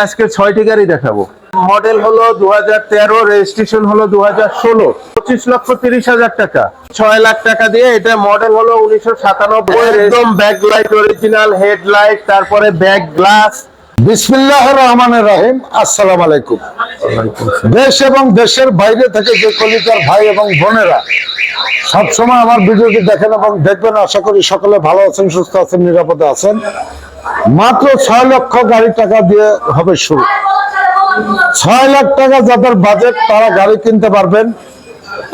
আজকে ছয়টি গাড়ি দেখাবো। মডেল হলো দু হাজার তেরো রেজিস্ট্রেশন হলো দু হাজার ষোলো। পঁচিশ লক্ষ তিরিশ হাজার টাকা। ছয় লাখ টাকা দিয়ে এটা মডেল হলো উনিশশো সাতানব্বই। একদম ব্যাক লাইট অরিজিনাল হেডলাইট তারপরে ব্যাক গ্লাস বিসমিল্লাহ রহমান রাহিম। আসসালাম আলাইকুম। দেশ এবং দেশের বাইরে থেকে যে কলিকার ভাই এবং বোনেরা সবসময় আমার ভিডিওটি দেখেন এবং দেখবেন। আশা করি সকলে ভালো আছেন সুস্থ আছেন নিরাপদে আছেন। মাত্র ছয় লক্ষ গাড়ি টাকা দিয়ে হবে শুরু। ছয় লাখ টাকা যাদের বাজেট তারা গাড়ি কিনতে পারবেন।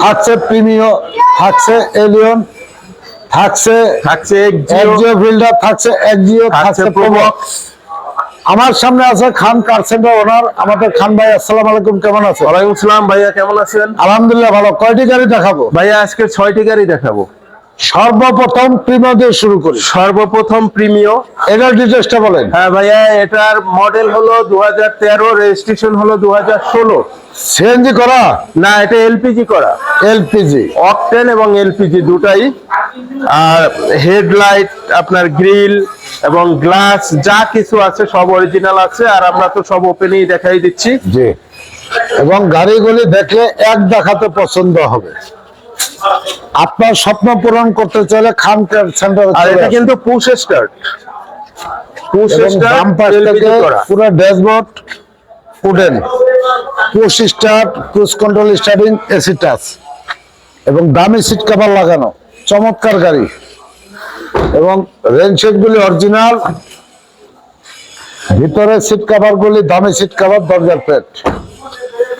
থাকছে প্রিমিও থাকছে এলিয়ন থাকছে থাকছে একজিও ফিল্ডার থাকছে একজিও থাকছে প্রবক্স আমার সামনে আছে খান কার সেন্টার ওনার আমাদের খান ভাই আসসালাম আলাইকুম কেমন আছো ওয়ালাইকুম সালাম ভাইয়া কেমন আছেন? আলহামদুলিল্লাহ ভালো। কয়টি গাড়ি দেখাবো? ভাইয়া আজকে ছয়টি গাড়ি দেখাবো। সর্বপ্রথম প্রিমিয় দিয়ে শুরু করি। সর্বপ্রথম প্রিমিয় এটার ডিটেলসটা বলেন। হ্যাঁ ভাইয়া এটার মডেল হলো দু হাজার তেরো রেজিস্ট্রেশন হলো দু হাজার ষোলো। সিএনজি করা? না এটা এলপিজি করা। এলপিজি অকটেন এবং এলপিজি দুটাই। আর হেডলাইট আপনার গ্রিল এবং গ্লাস যা কিছু আছে সব অরিজিনাল আছে আর আমরা তো সব ওপেনই দেখাই দিচ্ছি। জি। এবং গাড়িগুলি দেখলে এক দেখাতে পছন্দ হবে। আপনার স্বপ্ন পূরণ করতে চাইলে খান সেন্টার আর এটা কিন্তু পুশ স্টার্ট পুশ স্টার্ট বাম পাশ পুরো dashboard wooden push start cruise control starting AC touch এবং দামি সিট কভার লাগানো চমৎকার গাড়ি। এবং রেন গুলি অরিজিনাল ভিতরে সিট কভার গুলি দামি সিট কভার দরজার প্লেট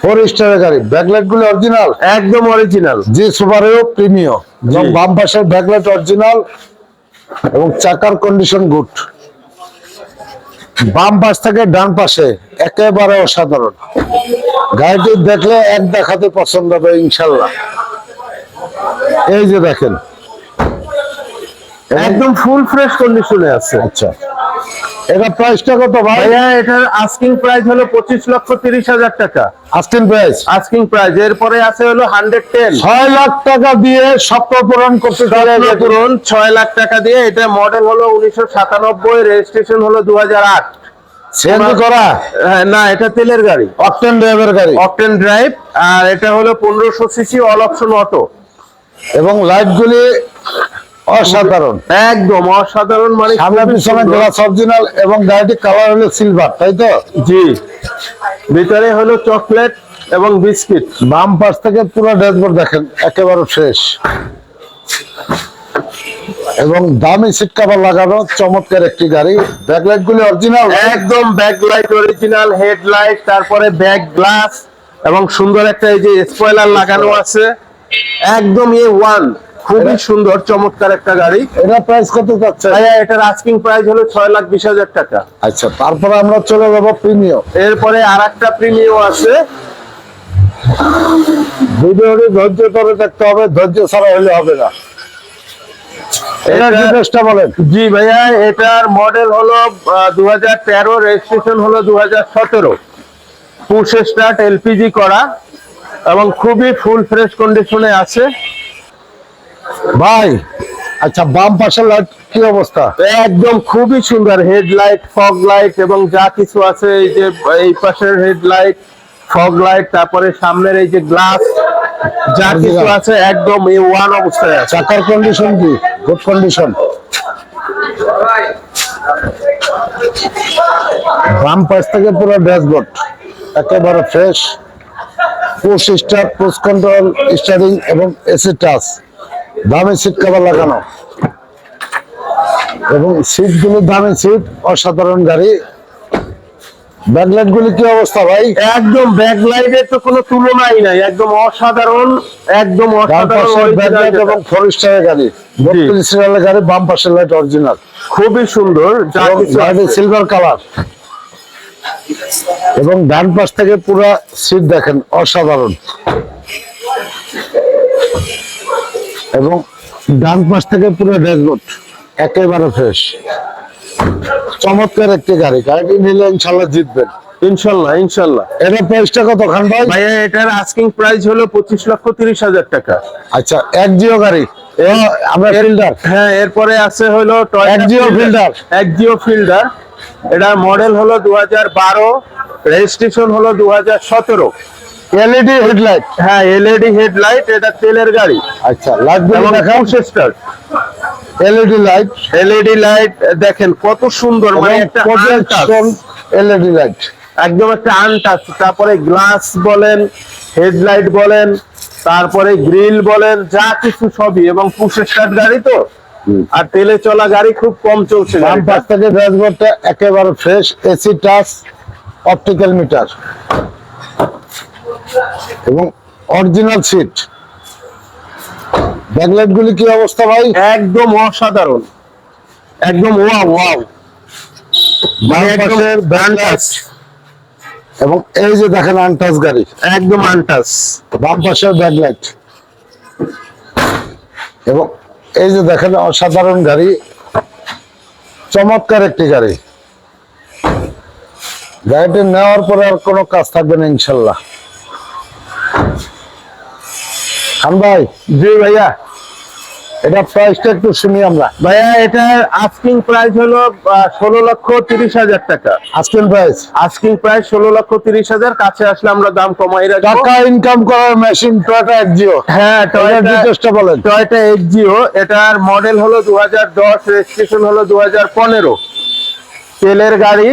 ফোর স্টারের গাড়ি। ব্যাকলাইট গুলি অরিজিনাল একদম অরিজিনাল জি সুপারেও প্রিমিয় এবং বাম পাশের ব্যাকলাইট অরিজিনাল এবং চাকার কন্ডিশন গুড বাম পাশ থেকে ডান পাশে একেবারে অসাধারণ। গাড়িটি দেখলে এক দেখাতে পছন্দ হবে ইনশাল্লাহ। এই যে দেখেন। একদম ফুল ফ্রেশ কন্ডিশনে আছে। আচ্ছা। এটা প্রাইসটা কত ভাই? ভাইয়া এটার আস্কিং প্রাইস হলো পঁচিশ লক্ষ তিরিশ হাজার টাকা। আস্তিন প্রাইস আস্কিং প্রাইস এরপরে আছে হলো হান্ড্রেড টেন ছয় লাখ টাকা দিয়ে স্বপ্ন পূরণ করতে চাইলে পুরন ছয় লাখ টাকা দিয়ে। এটা মডেল হলো উনিশশো সাতানব্বই রেজিস্ট্রেশন হলো দু হাজার আট সিএনজি করা? না এটা তেলের গাড়ি। অকটেন ড্রাইভের গাড়ি। অকটেন ড্রাইভ আর এটা হলো পনেরোশো সিসি অল অপশন অটো এবং লাইট গুলি অসাধারণ। একদম অসাধারণ মানে সামনে পিছনে গ্লাস অরিজিনাল এবং গাড়িটি কালার হলো সিলভার তাই তো? জি। ভিতরে হলো চকলেট এবং বিস্কিট বাম পাশ থেকে পুরো ড্যাশবোর্ড দেখেন একেবারে ফ্রেশ এবং দামি সিট কভার লাগানো চমৎকার একটি গাড়ি। ব্যাকলাইট গুলি অরিজিনাল একদম ব্যাক লাইট অরিজিনাল হেডলাইট তারপরে ব্যাক গ্লাস এবং সুন্দর একটা এই যে স্পয়লার লাগানো আছে। একদম এ ওয়ান খুবই সুন্দর চমৎকার একটা গাড়ি। এটা প্রাইস কত যাচ্ছে? ভাইয়া এটার আস্কিং প্রাইস হলো ছয় লাখ বিশ হাজার টাকা। আচ্ছা তারপরে আমরা চলে যাব প্রিমিয়ম এরপরে আর একটা প্রিমিয়াম আছে। ভিডিওটি ধৈর্য ধরে দেখতে হবে ধৈর্য ছাড়া হলে হবে না। জি ভাইয়া এটার মডেল হলো দু হাজার তেরো রেজিস্ট্রেশন হলো দু হাজার সতেরো। পুশ স্টার্ট এলপিজি করা এবং খুবই ফুল ফ্রেশ কন্ডিশনে আছে। ভাই আচ্ছা বাম পাশের লাইট কি অবস্থা? একদম খুবই সুন্দর হেডলাইট ফগ লাইট এবং যা কিছু আছে এই যে এই পাশের হেডলাইট ফগ লাইট তারপরে সামনের এই যে গ্লাস যা কিছু আছে একদম এই ওয়ান অবস্থায় আছে। চাকার কন্ডিশন কি? গুড কন্ডিশন বাম পাশ থেকে পুরো ড্যাশবোর্ড একেবারে fresh push start push control steering এবং এসি টাচ দামি সিট কভার লাগানো। এবং সিট গুলি দামি সিট অসাধারণ গাড়ি। ব্যাকলাইট গুলি কি অবস্থা ভাই? একদম তো কোনো তুলনাই নাই একদম অসাধারণ একদম অসাধারণ ব্যাকলাইট এবং গাড়ি বত্রিশ সিরিয়ালের গাড়ি বাম পাশের লাইট অরিজিনাল খুবই সুন্দর। সিলভার কালার এবং ডান পাশ থেকে পুরো সিট দেখেন অসাধারণ। এবং ডান পাশ থেকে পুরো ড্যাশবোর্ড একেবারে ফ্রেশ চমৎকার একটি গাড়ি। গাড়িটি নিলে ইনশাল্লাহ জিতবেন। ইনশাল্লাহ ইনশাল্লাহ। এটা প্রাইসটা কত খান ভাই ভাইয়া এটার আস্কিং প্রাইস হলো পঁচিশ লক্ষ তিরিশ হাজার টাকা। আচ্ছা এক জিও গাড়ি। আমরা ফিল্ডার হ্যাঁ এরপরে আছে হলো একজিও ফিল্ডার। একজিও ফিল্ডার এটা মডেল হলো দু হাজার বারো। রেজিস্ট্রেশন হলো দু হাজার সতেরো। এলইডি হেডলাইট হ্যাঁ এলইডি হেডলাইট এটা তেলের গাড়ি। আচ্ছা লাগবে এবং start LED light LED light দেখেন কত সুন্দর মানে একটা এলইডি লাইট একদম একটা আনটাচ তারপরে গ্লাস বলেন হেডলাইট বলেন তারপরে গ্রিল বলেন যা কিছু সবই। এবং পুশ স্টার্ট গাড়ি তো। আর তেলে চলা গাড়ি খুব কম চলছে বাম। পাশ থেকে ড্যাশবোর্ডটা একেবারে fresh AC touch optical meter এবং অরিজিনাল সিট ব্যাকলাইট গুলি কি অবস্থা ভাই? একদম অসাধারণ। একদম ওয়াও ওয়াও পাশের ব্যাকলাইট এবং এই যে দেখেন আনটাচ গাড়ি। একদম আনটাচ বাম পাশের ব্যাকলাইট এবং এই যে দেখেন অসাধারণ গাড়ি। চমৎকার একটি গাড়ি। গাড়িটি নেওয়ার পরে আর কোনো কাজ থাকবে না ইনশাল্লাহ। খান ভাই জি ভাইয়া। এটা প্রাইসটা একটু শুনি আমরা। ভাইয়া এটার আস্কিং প্রাইস হলো ষোলো লক্ষ তিরিশ হাজার টাকা। আজকের প্রাইস আস্কিং প্রাইস ষোলো লক্ষ তিরিশ হাজার কাছে আসলে আমরা দাম কমাই রাখব। টাকা ইনকাম করার মেশিন টয়টা একজিও হ্যাঁ টয়টা ডিটেলসটা বলেন। টয়টা এক্সিও এটার মডেল হলো দু হাজার দশ রেজিস্ট্রেশন হলো দু হাজার পনেরো। তেলের গাড়ি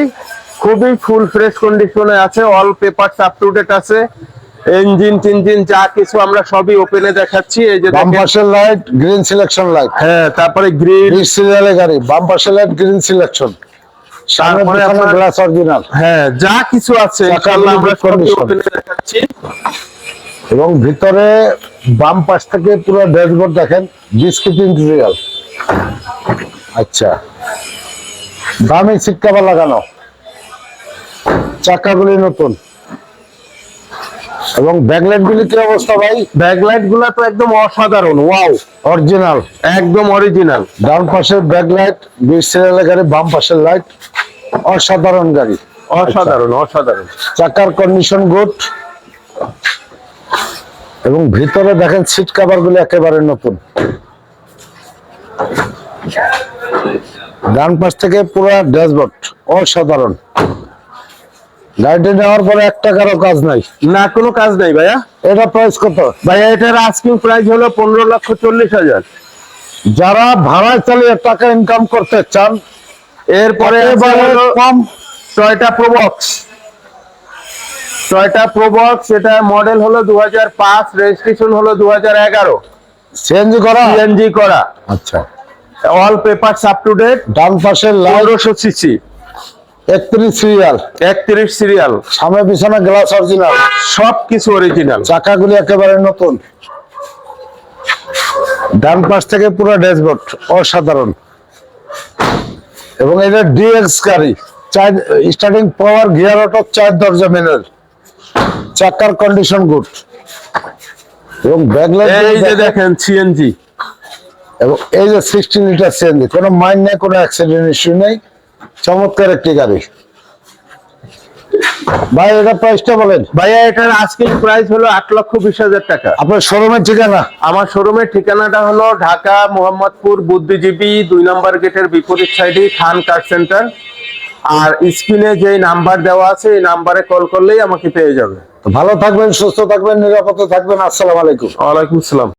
খুবই ফুল ফ্রেশ কন্ডিশনে আছে all paper up to date আছে। ইঞ্জিন টিঞ্জিন যা কিছু আমরা সবই ওপেনে দেখাচ্ছি। এই যে বাম। পাশের লাইট গ্রিন সিলেকশন লাইট হ্যাঁ তারপরে গ্রিল বিশ গাড়ি বাম পাশের লাইট গ্রিন সিলেকশন সামনে আপনার- গ্লাস অরিজিনাল হ্যাঁ যা কিছু আছে চাকা ইনশাআল্লাহ আমরা সবই ওপেনে দেখাচ্ছি। এবং ভিতরে বাম পাশ থেকে পুরো ড্যাশবোর্ড দেখেন বিস্কিট ইন্টেরিয়াল আচ্ছা। দামি সিট কভার লাগানো। চাকাগুলি নতুন। এবং ব্যাকলাইট গুলি কি অবস্থা ভাই? ব্যাকলাইটগুলা তো একদম অসাধারণ ওয়াও। অরিজিনাল একদম অরিজিনাল ডান পাশের ব্যাকলাইট বিশ সিরিয়ালের গাড়ি বাম পাশের লাইট। অসাধারণ গাড়ি। অসাধারণ অসাধারণ। চাকার কন্ডিশন গুড এবং ভিতরে দেখেন সিট কাভারগুলো একেবারে নতুন। ডান পাশ থেকে পুরো ড্যাশবোর্ড অসাধারণ। গাড়িটি নেওয়ার পরে এক টাকারও কাজ নাই। না কোনো কাজ নাই ভাইয়া। এটা প্রাইস কত? ভাইয়া এটার আস্কিং প্রাইস হলো পনেরো লক্ষ চল্লিশ হাজার। যারা ভাড়ায় চালিয়ে টাকা ইনকাম করতে চান এরপরে কম। টয়টা প্রোবক্স টয়টা প্রোবক্স এটা মডেল হলো দু হাজার পাঁচ রেজিস্ট্রেশন হলো দু হাজার এগারো। সিএনজি করা? সিএনজি করা। আচ্ছা। All paper up to date ডান পাশের লাইট পনেরোশো সিসি একত্রিশ সিরিয়াল। একত্রিশ সিরিয়াল। সামনে পিছনে গ্লাস অরিজিনাল। সব কিছু অরিজিনাল চাকাগুলি একেবারে নতুন। ডান পাশ থেকে পুরো ড্যাশবোর্ড অসাধারণ। এবং এটা ডিএক্স গাড়ি। চার স্টার্টিং পাওয়ার গিয়ার অটো চার দরজা মেনের চাকার কন্ডিশন গুড এবং ব্যাকলাইট এই যে দেখেন। সিএনজি এবং এই যে সিক্সটি লিটার সিএনজি কোনো মাইন্ড নেই কোনো অ্যাক্সিডেন্ট ইস্যু নেই। চমৎকার একটি গাড়ি। ভাই এটা প্রাইসটা বলেন। ভাইয়া এটার আজকের প্রাইস হলো আট লক্ষ বিশ হাজার টাকা। আপনার শোরুমের ঠিকানা? আমার শোরুমের ঠিকানাটা হলো ঢাকা মোহাম্মদপুর বুদ্ধিজীবী দুই নম্বর গেটের বিপরীত সাইডে খান কার সেন্টার আর স্ক্রিনে যে নাম্বার দেওয়া আছে এই নাম্বারে কল করলেই আমাকে পেয়ে যাবে। তো ভালো থাকবেন সুস্থ থাকবেন নিরাপদে থাকবেন। আসসালামু আলাইকুম। ওয়ালাইকুম আসসালাম।